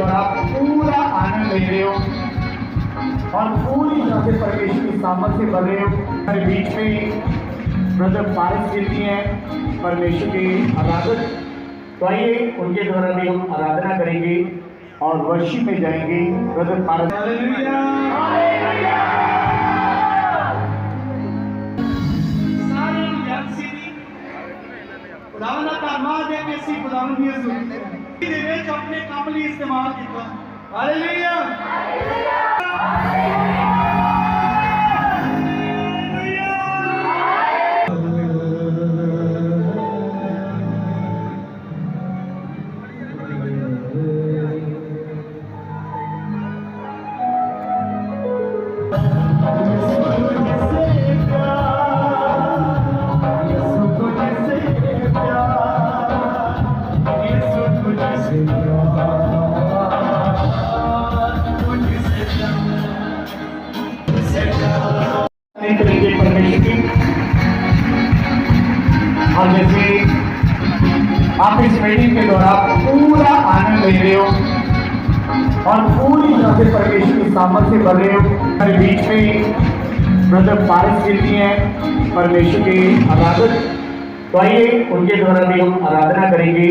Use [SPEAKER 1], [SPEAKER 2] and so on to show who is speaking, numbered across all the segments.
[SPEAKER 1] اور آپ پورا آنند لے رہے ہو اور پوری طرح سے پرمیشن کی سامت سے بھر رہے ہو۔ ہر بیچ میں بردر بارش گرتی ہیں پرمیشن کی عدالت تو آئیے ان کے دوارا بھی ہم آرادھنا کریں گے اور ورشی
[SPEAKER 2] میں جائیں گے۔ بردر پارک خداوند کا ہے کہ خداوند کی ضرورت ਦੇ ਵਿੱਚ ਆਪਣੇ ਕੰਮ ਲਈ ਇਸਤੇਮਾਲ ਕੀਤਾ। ਹਾਲੇਲੂਇਆ
[SPEAKER 1] اور جیسے آپ اس میٹنگ کے دوران پورا آنند لے رہے ہو اور پوری طرح سے پردیش کی سامت سے بھر رہے ہو
[SPEAKER 2] بیچ میں مطلب بارش گرتی ہے پردیش کی عبادت تو آئیے ان کے دوارا بھی ہم آرادھنا کریں گے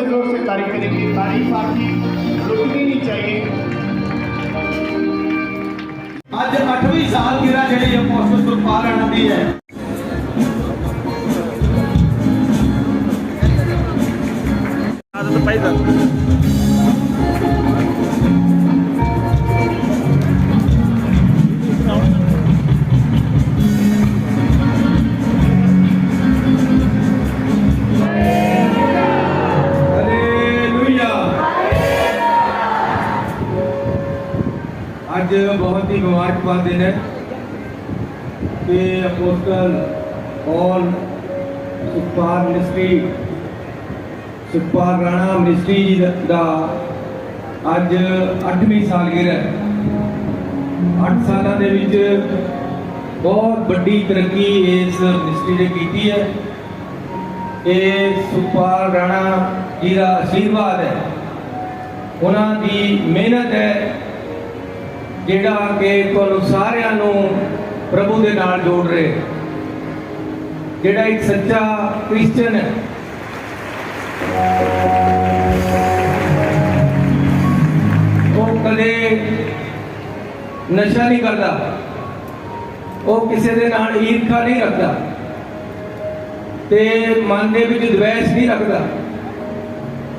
[SPEAKER 2] سے
[SPEAKER 1] زور سے تعریف کریں گے تعریف آپ کی نہیں چاہیے آج
[SPEAKER 2] اٹھویں سال گرا جڑی ہے محسوس گرپال رہنی ہے عادت پیدا ਬਹੁਤ ਹੀ ਮੁਬਾਰਕਬਾਦ ਦਿਨ ਹੈ ਕਿ ਅਪੋਸਟਲ ਔਲ ਸੁਪਾਰ ਰਾਣਾ ਮਿਨਿਸਟਰੀ ਜੀ ਦਾ- ਅੱਜ 8ਵੀਂ ਸਾਲਗਿਰਾ ਹੈ। 8 ਸਾਲਾਂ ਦੇ ਵਿੱਚ ਬਹੁਤ ਵੱਡੀ ਤਰੱਕੀ ਇਸ ਮਿਨਿਸਟਰੀ ਨੇ ਕੀਤੀ ਹੈ। ਇਹ ਸੁਖਪਾਲ ਰਾਣਾ ਜੀ ਦਾ ਆਸ਼ੀਰਵਾਦ ਹੈ। ਉਹਨਾਂ ਦੀ ਮਿਹਨਤ ਹੈ। ਜਿਹੜਾ ਕਿ ਤੁਹਾਨੂੰ ਸਾਰਿਆਂ ਨੂੰ ਪ੍ਰਭੂ ਦੇ ਨਾਲ ਜੋੜ ਰਿਹਾ ਜਿਹੜਾ ਇੱਕ ਸੱਚਾ ਕ੍ਰਿਸਚੀਅਨ ਹੈ। ਉਹ ਕਦੇ ਨਸ਼ਾ ਨਹੀਂ ਕਰਦਾ। ਉਹ ਕਿਸੇ ਦੇ ਨਾਲ ਈਰਖਾ ਨਹੀਂ ਰੱਖਦਾ। ਤੇ ਮਨ ਦੇ ਵਿੱਚ ਦਵੇਸ਼ ਨਹੀਂ ਰੱਖਦਾ।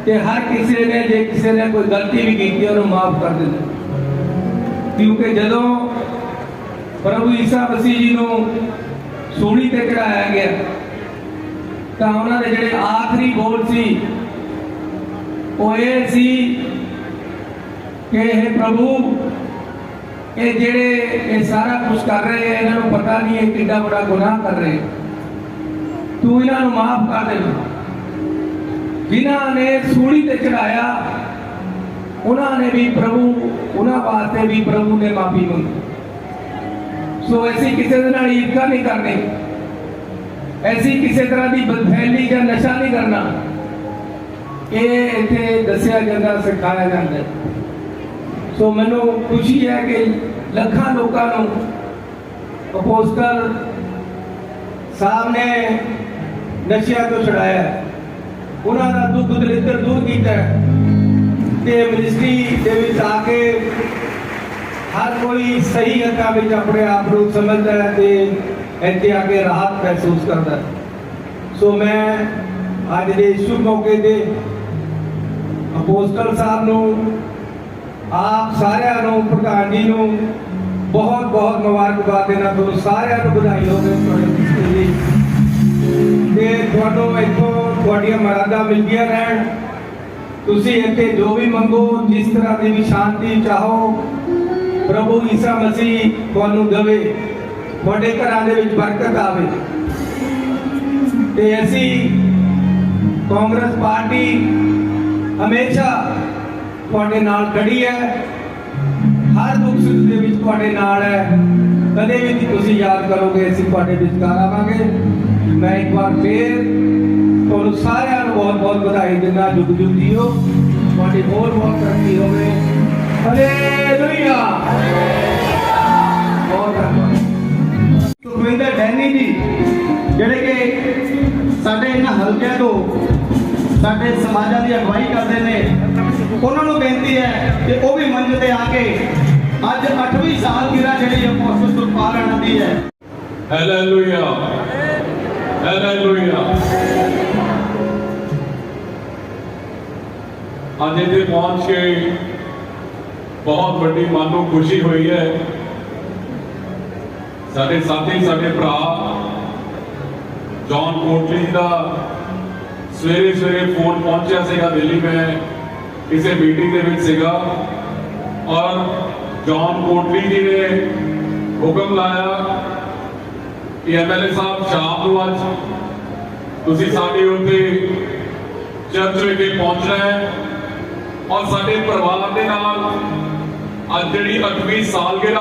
[SPEAKER 2] ਤੇ ਹਰ ਕਿਸੇ ਨੇ ਜੇ ਕਿਸੇ ਨੇ ਕੋਈ ਗਲਤੀ ਵੀ ਕੀਤੀ, ਉਹਨੂੰ ਮਾਫ ਕਰ ਦਿੰਦਾ। ਕਿਉਂਕਿ ਜਦੋਂ ਪ੍ਰਭੂ ਈਸਾ ਮਸੀਹ ਜੀ ਨੂੰ ਸੂਲੀ ਤੇ ਚੜਾਇਆ ਗਿਆ, ਤਾਂ ਉਹਨਾਂ ਦੇ ਜਿਹੜੇ ਆਖਰੀ ਬੋਲ ਸੀ, ਉਹ ਇਹ ਸੀ ਕਿ ਇਹ ਪ੍ਰਭੂ, ਇਹ ਜਿਹੜੇ ਇਹ ਸਾਰਾ ਕੁਝ ਕਰ ਰਹੇ ਆ, ਇਹਨਾਂ ਨੂੰ ਪਤਾ ਨਹੀਂ ਇਹ ਕਿੰਨਾ ਵੱਡਾ ਗੁਨਾਹ ਕਰ ਰਹੇ ਤੂੰ ਇਹਨਾਂ ਨੂੰ ਮਾਫ ਕਰ ਦੇ ਜਿਨ੍ਹਾਂ ਨੇ ਸੂਲੀ ਤੇ ਚੜਾਇਆ ਉਹਨਾਂ ਨੇ ਵੀ ਪ੍ਰਭੂ, ਉਹਨਾਂ ਵਾਸਤੇ ਵੀ ਪ੍ਰਭੂ ਨੇ ਮਾਫੀ ਮੰਗੀ। ਸੋ ਐਸੀ ਕਿਸੇ ਦੇ ਨਾਲ ਈਰਖਾ ਨਹੀਂ ਕਰਨੀ। ਐਸੀ ਕਿਸੇ ਤਰ੍ਹਾਂ ਦੀ ਬਦਫੈਲੀ ਜਾਂ ਨਸ਼ਾ ਨਹੀਂ ਕਰਨਾ ਇਹ ਇੱਥੇ ਦੱਸਿਆ ਜਾਂਦਾ, ਸਿਖਾਇਆ ਜਾਂਦਾ। ਸੋ ਮੈਨੂੰ ਖੁਸ਼ੀ ਹੈ ਕਿ ਲੱਖਾਂ ਲੋਕਾਂ ਨੂੰ ਅਪੋਸਟਲ ਸਾਹਿਬ ਨੇ ਨਸ਼ਿਆਂ ਤੋਂ ਛੁਡਾਇਆ। ਉਹਨਾਂ ਦਾ ਦੁੱਖ ਦਲਿੱਦਰ ਦੂਰ ਕੀਤਾ ਹੈ। ਤੇ ਮਿਨਿਸਟਰੀ ਦੇ ਵਿੱਚ ਆ ਕੇ ਹਰ ਕੋਈ ਸਹੀ ਹੱਕਾਂ ਵਿੱਚ ਆਪਣੇ ਆਪ ਨੂੰ ਸਮਝਦਾ ਹੈ ਤੇ ਇੱਥੇ ਆ ਕੇ ਰਾਹਤ ਮਹਿਸੂਸ ਕਰਦਾ ਹੈ। ਸੋ ਮੈਂ ਅੱਜ ਦੇ ਸ਼ੁਭ ਮੌਕੇ ਤੇ ਅਪੋਸਟਲ ਸਾਹਿਬ ਨੂੰ, ਆਪ ਸਾਰਿਆਂ ਨੂੰ, ਪ੍ਰਧਾਨ ਜੀ ਨੂੰ ਬਹੁਤ ਬਹੁਤ ਮੁਬਾਰਕਬਾਦ ਦੇਣਾ ਤੁਹਾਨੂੰ ਸਾਰਿਆਂ ਨੂੰ ਵਧਾਈ ਹੋਵੇ ਤੁਹਾਡੇ ਤੇ ਤੁਹਾਨੂੰ ਇੱਥੋਂ ਤੁਹਾਡੀਆਂ ਮਰਾਦਾ ਮਿਲਦੀਆਂ ਰਹਿਣ ਤੁਸੀਂ ਇੱਥੇ ਜੋ ਵੀ ਮੰਗੋ, ਜਿਸ ਤਰ੍ਹਾਂ ਦੀ ਵੀ ਸ਼ਾਂਤੀ ਚਾਹੋ, ਪ੍ਰਭੂ ਈਸਾ ਮਸੀਹ ਤੁਹਾਨੂੰ ਦੇਵੇ। ਤੁਹਾਡੇ ਘਰਾਂ ਦੇ ਵਿੱਚ ਬਰਕਤ ਆਵੇ। ਤੇ ਅਸੀਂ ਕਾਂਗਰਸ ਪਾਰਟੀ ਹਮੇਸ਼ਾ ਤੁਹਾਡੇ ਨਾਲ ਖੜੀ ਹੈ। ਹਰ ਦੁੱਖ ਸੁੱਖ ਦੇ ਵਿੱਚ ਤੁਹਾਡੇ ਨਾਲ ਹੈ। ਕਦੇ ਵੀ ਤੁਸੀਂ ਯਾਦ ਕਰੋਗੇ, ਅਸੀਂ ਤੁਹਾਡੇ ਵਿਚਕਾਰ ਆਵਾਂਗੇ। ਮੈਂ ਇੱਕ ਵਾਰ ਫੇਰ ਤੁਹਾਨੂੰ ਸਾਰਿਆਂ ਨੂੰ ਬਹੁਤ ਬਹੁਤ ਵਧਾਈ ਦਿੰਦਾ ਜੁਗ ਜੁਗ ਜੀਓ ਤੁਹਾਡੀ ਹੋਰ ਬਹੁਤ ਤਰੱਕੀ ਹੋਵੇ। ਹਾਲੇਲੂਇਆ ਬਹੁਤ ਧੰਨਵਾਦ।
[SPEAKER 3] ਸੁਖਵਿੰਦਰ ਡੈਨੀ ਜੀ, ਜਿਹੜੇ ਕਿ ਸਾਡੇ ਇਹਨਾਂ ਹਲਕਿਆਂ ਤੋਂ ਸਾਡੇ ਸਮਾਜਾਂ ਦੀ ਅਗਵਾਈ ਕਰਦੇ ਨੇ, ਉਹਨਾਂ ਨੂੰ ਬੇਨਤੀ ਹੈ ਕਿ ਉਹ ਵੀ ਮੰਚ ਤੇ ਆ ਕੇ ਅੱਜ 8ਵੀਂ ਸਾਲਗਿਰਾ ਜਿਹੜੀ ਅਪੋਸਟਲ ਸੁਖਪਾਲ ਰਾਣਾ ਹੈ।
[SPEAKER 4] Hallelujah. Hallelujah. ਅੱਜ ਇੱਥੇ ਪਹੁੰਚ ਕੇ ਬਹੁਤ ਵੱਡੀ ਮਨ ਨੂੰ ਖੁਸ਼ੀ ਹੋਈ ਹੈ ਸਾਡੇ ਸਾਥੀ ਸਾਡੇ ਭਰਾ ਜੌਨ ਕੋਟਲੀ ਦਾ ਸਵੇਰੇ ਸਵੇਰੇ ਫੋਨ ਪਹੁੰਚਿਆ ਸੀਗਾ ਦਿੱਲੀ ਮੈਂ ਕਿਸੇ ਮੀਟਿੰਗ ਦੇ ਵਿੱਚ ਸੀਗਾ ਔਰ ਜੌਨ ਕੋਟਲੀ ਜੀ ਨੇ ਹੁਕਮ ਲਾਇਆ ਕਿ ਐਮਐਲਏ ਸਾਹਿਬ ਸ਼ਾਮ ਨੂੰ ਅੱਜ ਤੁਸੀਂ ਸਾਡੇ ਉੱਤੇ ਚਰਚ ਵਿਖੇ ਪਹੁੰਚਣਾ ਹੈ ਔਰ ਸਾਡੇ ਪਰਿਵਾਰ ਦੇ ਨਾਲ ਅੱਜ ਜਿਹੜੀ 8ਵੀਂ ਸਾਲਗਿਰਾ